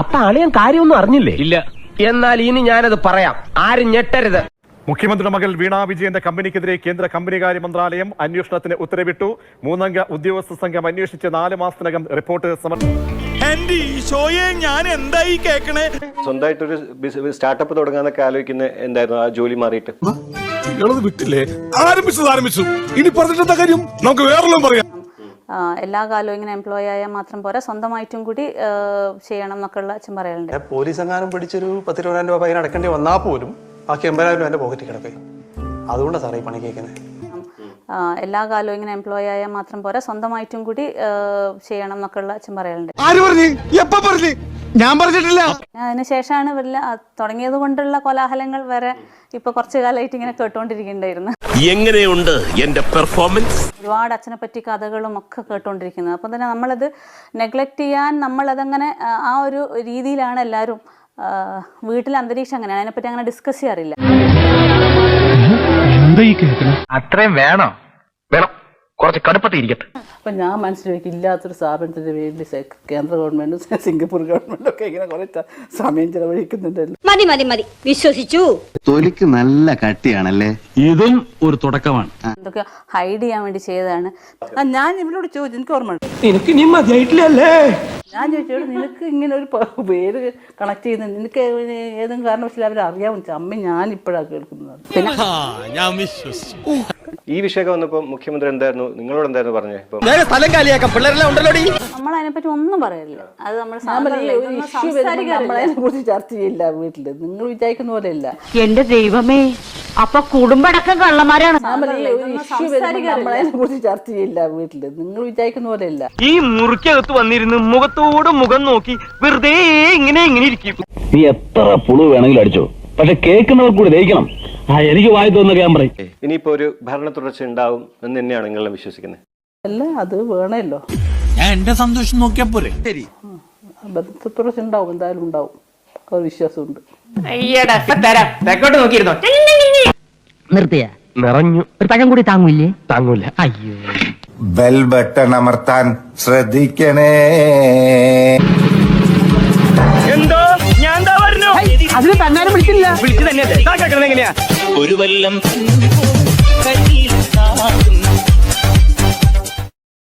അപ്പൊ അളിയൻ കാര്യമൊന്നും അറിഞ്ഞില്ലേ? ഇല്ല. എന്നാൽ ഇനി ഞാനത് പറയാം. ആരും ഞെട്ടരുത്. മുഖ്യമന്ത്രിയുടെ മകൾ വീണ വിജയന്റെ കമ്പനിക്കെതിരെ കേന്ദ്ര കമ്പനികാര്യ മന്ത്രാലയം അന്വേഷണത്തിന് ഉത്തരവിട്ടു. മൂന്നംഗ ഉദ്യോഗസ്ഥ സംഘം അന്വേഷിച്ച് നാല് മാസത്തിനകം റിപ്പോർട്ട് സ്വന്തമായിട്ടൊരു സ്റ്റാർട്ടപ്പ് തുടങ്ങാന്നൊക്കെ ആലോചിക്കുന്ന എന്തായിരുന്നു ആ ജോലി മാറിയിട്ട്? വിട്ടില്ലേ? ആരംഭിച്ചത് ആരംഭിച്ചു. ഇനി പറഞ്ഞിട്ടെന്താ കാര്യം? നമുക്ക് വേറെല്ലാം പറയാം. എല്ലാ കാലവും ഇങ്ങനെ എംപ്ലോയി ആയാൽ മാത്രം പോരാ. സ്വന്തമായിട്ടും കൂടി ചെയ്യണം എന്നൊക്കെയുള്ള അച്ഛൻ പറയലുണ്ട്. പോലീസ് എങ്ങാനും പിടിച്ചൊരു പത്തിരുപതിനായിരം രൂപ ഫൈൻ അടക്കേണ്ടി വന്നാൽ പോലും ബാക്കി എൺപതിനായിരം രൂപ എന്റെ പോക്കറ്റിൽ കിടക്കും. അതുകൊണ്ടാണ് സാറേ ഈ പണി കേൾക്കുന്നത് എല്ലാ കാലവും ഇങ്ങനെ എംപ്ലോയി ആയാൽ മാത്രം പോരാ. സ്വന്തമായിട്ടും കൂടി ചെയ്യണം എന്നൊക്കെയുള്ള അച്ഛൻ പറഞ്ഞു? ഞാൻ പറഞ്ഞിട്ടില്ല. അതിനുശേഷമാണ് വല്ല തുടങ്ങിയത് കൊണ്ടുള്ള കോലാഹലങ്ങൾ വരെ ഇപ്പൊ കുറച്ചു കാലമായിട്ട് ഇങ്ങനെ കേട്ടുകൊണ്ടിരിക്കുന്നുണ്ടായിരുന്നു എങ്ങനെയുണ്ട് എന്റെ പെർഫോമൻസ് ഒരുപാട് അച്ഛനെ പറ്റി കഥകളും ഒക്കെ കേട്ടുകൊണ്ടിരിക്കുന്നത് അപ്പം തന്നെ നമ്മളത് നെഗ്ലക്റ്റ് ചെയ്യാൻ നമ്മളതങ്ങനെ ആ, ആ ഒരു രീതിയിലാണ് എല്ലാവരും വീട്ടിലെ അന്തരീക്ഷം അങ്ങനെയാണ് അതിനെപ്പറ്റി അങ്ങനെ ഡിസ്കസ് ചെയ്യാറില്ല. അത്രയും വേണം? കുറച്ച് കടുപ്പത്തിൽ ഇരിക്കട്ടെ. അപ്പം ഞാൻ മനസ്സിലാക്കി ഇല്ലാത്തൊരു സ്ഥാപനത്തിന് വേണ്ടി കേന്ദ്ര ഗവൺമെന്റും സിംഗപ്പൂർ ഗവൺമെന്റും ഒക്കെ ഇങ്ങനെ കുറെ സമയം ചെലവഴിക്കുന്നുണ്ടല്ലോ. മതി മതി മതി. വിശ്വസിച്ചു. തൊലിക്ക് നല്ല കട്ടിയാണല്ലേ? ഇതും ഒരു തുടക്കമാണ്. എന്തൊക്കെ ഹൈഡ് ചെയ്യാൻ വേണ്ടി ചെയ്തതാണ്. ഞാൻ ഇവരോട് ചോദിച്ചു എനിക്ക് ഓർമ്മ എനിക്ക് നിനക്ക് ഇനി മതിയായിട്ടില്ലല്ലേ? ഞാൻ ചോദിച്ചോട് നിനക്ക് ഇങ്ങനെ ഒരു പേര് കണക്ട് ചെയ്യുന്നത് നിനക്ക് ഏതെങ്കിലും കാരണവശാലും അവർ അറിയാമെന്ന് വെച്ചാൽ അമ്മ ഞാൻ ഇപ്പോഴാണ് കേൾക്കുന്നത്. പിന്നെ ഞാൻ വിശ്വസിച്ചു. ഈ വിഷയമൊക്കെ വന്നപ്പോൾ മുഖ്യമന്ത്രി എന്തായിരുന്നു? നിങ്ങളോട് എന്തായിരുന്നു പറഞ്ഞത് ഇപ്പം സ്ഥലം കാലിയാക്കാം. പിള്ളേരെല്ലാം ഉണ്ടല്ലോ നമ്മൾ അതിനെപ്പറ്റി ഒന്നും പറയില്ല അത് നമ്മൾ. നമ്മളതിനെ കുറിച്ച് ചർച്ച ചെയ്യില്ല വീട്ടിൽ നിങ്ങൾ വിചാരിക്കുന്ന പോലെ ഇല്ല എന്റെ ദൈവമേ അപ്പൊ കുടുംബടക്കം കള്ളന്മാരാണ്. നമ്മളതിനെ കുറിച്ച് ചർച്ച ചെയ്യില്ല വീട്ടിൽ. നിങ്ങൾ വിചാരിക്കുന്ന പോലെ ഇല്ല ഈ മുറിക്കകത്ത് വന്നിരുന്ന് മുഖത്തോട് മുഖം നോക്കി വെറുതെ ഇങ്ങനെ ഇങ്ങനെ ഇരിക്കും. നീ എത്ര പുളു വേണമെങ്കിലും അടിച്ചോ. പക്ഷെ കേൾക്കുന്നവർ കൂടി ദഹിക്കണം. ആ എനിക്ക് വായി തോന്നുന്ന ഞാൻ പറയും. ഇനിയിപ്പോ ഒരു ഭരണ തുടർച്ച ഉണ്ടാവും എന്ന് തന്നെയാണ് നിങ്ങളെ വിശ്വസിക്കുന്നത്. അല്ല അത് വേണമല്ലോ ഞാൻ എന്റെ സന്തോഷം നോക്കിയാ പോരെ. ശരി. തുടർച്ച ഉണ്ടാവും എന്തായാലും ഉണ്ടാവും. ഒരു വിശ്വാസമുണ്ട്. നിർത്തിയ? നിറഞ്ഞു. ഒരു തകം കൂടി താങ്ങൂല്ലേ? താങ്ങൂല. അയ്യോ. ബെൽ ബട്ടൺ അമർത്താൻ ശ്രദ്ധിക്കണേ. വിളിച്ചു തന്നെ എങ്ങനെയാ? ഒരു വല്ലം